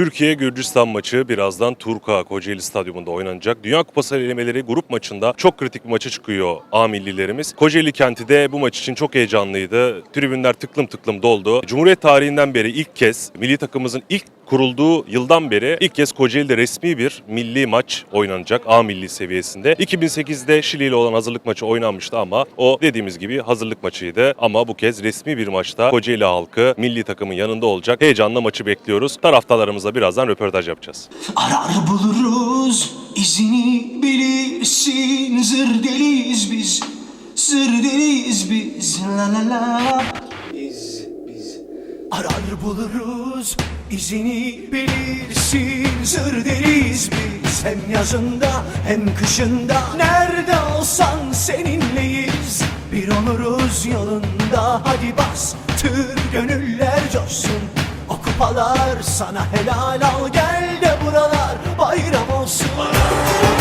Türkiye Gürcistan maçı birazdan Turka Kocaeli Stadyumunda oynanacak. Dünya Kupası elemeleri grup maçında çok kritik bir maça çıkıyor A millilerimiz. Kocaeli kenti de bu maç için çok heyecanlıydı. Tribünler tıklım tıklım doldu. Cumhuriyet tarihinden beri ilk kez milli takımımızın ilk kurulduğu yıldan beri ilk kez Kocaeli'de resmi bir milli maç oynanacak A milli seviyesinde. 2008'de Şili ile olan hazırlık maçı oynanmıştı ama o dediğimiz gibi hazırlık maçıydı. Ama bu kez resmi bir maçta Kocaeli halkı milli takımın yanında olacak. Heyecanla maçı bekliyoruz. Taraftarlarımızla birazdan röportaj yapacağız. Arar buluruz izini bilirsin. Zır deliyiz biz Zır deliyiz biz. La la la. Biz biz. Arar buluruz izini bilirsin. Zır deliyiz biz. Hem yazında hem kışında. Nerede olsan seninleyiz. Bir oluruz yolunda. Hadi bas tır gönüller coşsun o kupalar sana helal al gel de buralar bayram olsun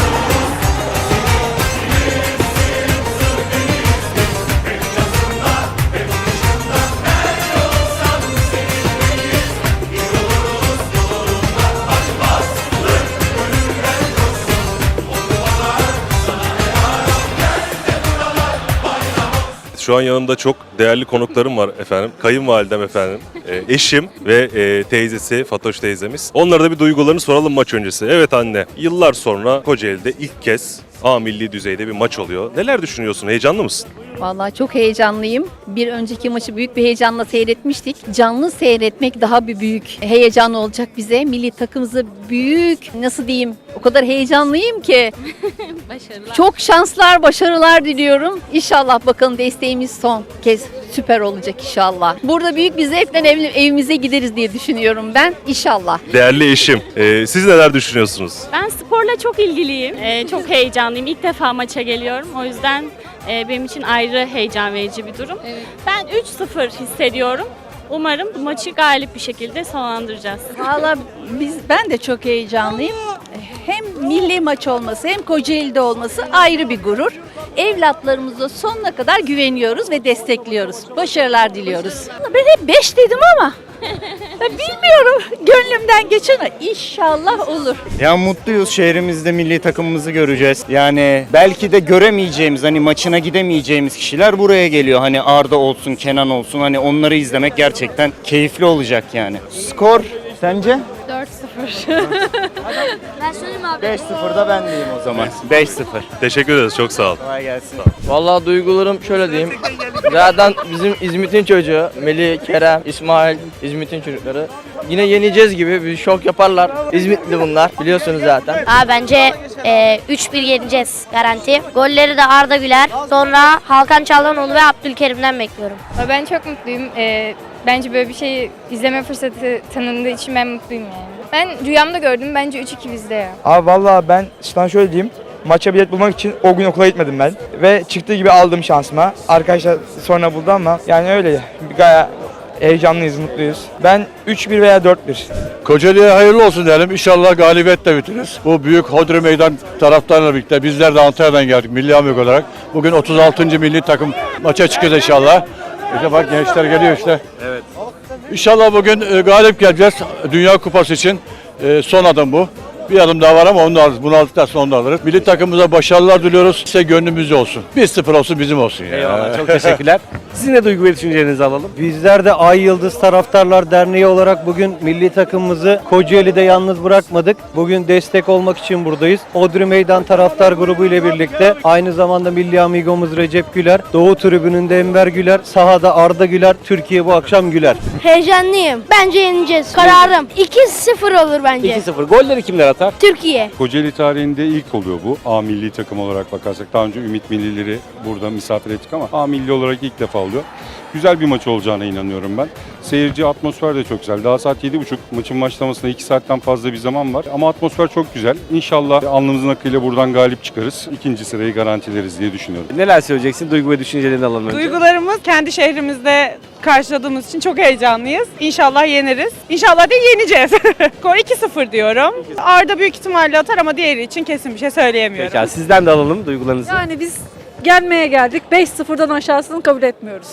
Şu an yanımda çok değerli konuklarım var efendim. Kayınvalidem efendim, e, eşim ve e, teyzesi Fatoş teyzemiz. Onlara da bir duygularını soralım maç öncesi. Evet anne, yıllar sonra Kocaeli'de ilk kez A milli düzeyde bir maç oluyor. Neler düşünüyorsun? Heyecanlı mısın? Vallahi çok heyecanlıyım. Bir önceki maçı büyük bir heyecanla seyretmiştik. Canlı seyretmek daha bir büyük heyecan olacak bize. Milli takımımızı büyük, nasıl diyeyim, o kadar heyecanlıyım ki. Başarılar. Çok şanslar, başarılar diliyorum. İnşallah bakalım desteğimiz son kez süper olacak inşallah. Burada büyük bir zevkle ev- evimize gideriz diye düşünüyorum ben. İnşallah. Değerli eşim, e, siz neler düşünüyorsunuz? Ben sporla çok ilgiliyim. Ee, çok heyecanlıyım. İlk defa maça geliyorum. O yüzden e, benim için ayrı heyecan verici bir durum. Ben 3-0 hissediyorum. Umarım maçı galip bir şekilde sonlandıracağız. Valla biz ben de çok heyecanlıyım. Hem milli maç olması hem Kocaeli'de olması ayrı bir gurur. Evlatlarımıza sonuna kadar güveniyoruz ve destekliyoruz. Başarılar diliyoruz. Ben hep 5 dedim ama bilmiyorum gönlümden geçen. İnşallah olur. Ya mutluyuz şehrimizde milli takımımızı göreceğiz. Yani belki de göremeyeceğimiz hani maçına gidemeyeceğimiz kişiler buraya geliyor. Hani Arda olsun, Kenan olsun hani onları izlemek gerçekten keyifli olacak yani. Skor sence? 4-0. Ben söyleyeyim abi. 5-0'da ben diyeyim o zaman. 5-0. Teşekkür ederiz, çok sağ ol. Kolay gelsin. Vallahi duygularım şöyle diyeyim. Zaten bizim İzmit'in çocuğu Melih, Kerem, İsmail, İzmit'in çocukları. Yine yeneceğiz gibi bir şok yaparlar. İzmitli bunlar biliyorsunuz zaten. Aa, bence e, 3-1 yeneceğiz garanti. Golleri de Arda Güler. Sonra Hakan Çalhanoğlu ve Abdülkerim'den bekliyorum. Ben çok mutluyum. Ee, bence böyle bir şeyi izleme fırsatı tanındığı için ben mutluyum yani. Ben rüyamda gördüm. Bence 3-2 bizde ya. Abi valla ben sana şöyle diyeyim. Maça bilet bulmak için o gün okula gitmedim ben. Ve çıktığı gibi aldım şansıma. Arkadaşlar sonra buldu ama yani öyle. Gaya heyecanlıyız, mutluyuz. Ben 3-1 veya 4-1. Kocaeli'ye hayırlı olsun diyelim. İnşallah galibiyetle bitiririz. Bu büyük Hodri Meydan taraftarlarla birlikte bizler de Antalya'dan geldik milli amik olarak. Bugün 36. milli takım maça çıkacağız inşallah. İşte bak gençler geliyor işte. Evet. İnşallah bugün e, galip geleceğiz Dünya Kupası için. E, son adım bu. Bir adım daha var ama onu alırız. Bunu aldıktan sonra onu da alırız. Milli takımımıza başarılar diliyoruz. Size gönlümüzde olsun. 1-0 olsun bizim olsun. Ya. Eyvallah çok teşekkürler. Sizin de duygu ve düşüncelerinizi alalım. Bizler de Ay Yıldız Taraftarlar Derneği olarak bugün milli takımımızı Kocaeli'de yalnız bırakmadık. Bugün destek olmak için buradayız. Odri Meydan Taraftar Grubu ile birlikte aynı zamanda milli amigomuz Recep Güler, Doğu Tribünü'nde Enver Güler, sahada Arda Güler, Türkiye bu akşam Güler. Heyecanlıyım. Bence yeneceğiz. Kararım. 2-0 olur bence. 2-0. Golleri kimler atar? Türkiye. Kocaeli tarihinde ilk oluyor bu. A milli takım olarak bakarsak. Daha önce Ümit Millileri burada misafir ettik ama A milli olarak ilk defa oluyor. Güzel bir maç olacağına inanıyorum ben. Seyirci atmosfer de çok güzel. Daha saat 7.30. Maçın başlamasına 2 saatten fazla bir zaman var. Ama atmosfer çok güzel. İnşallah alnımızın akıyla buradan galip çıkarız. İkinci sırayı garantileriz diye düşünüyorum. Neler söyleyeceksin? Duygu ve düşüncelerini alalım önce. Duygularımız kendi şehrimizde karşıladığımız için çok heyecanlıyız. İnşallah yeneriz. İnşallah da yeneceğiz. Skor 2-0 diyorum. Arda büyük ihtimalle atar ama diğeri için kesin bir şey söyleyemiyorum. Peki, sizden de alalım duygularınızı. Yani biz gelmeye geldik. 5-0'dan aşağısını kabul etmiyoruz.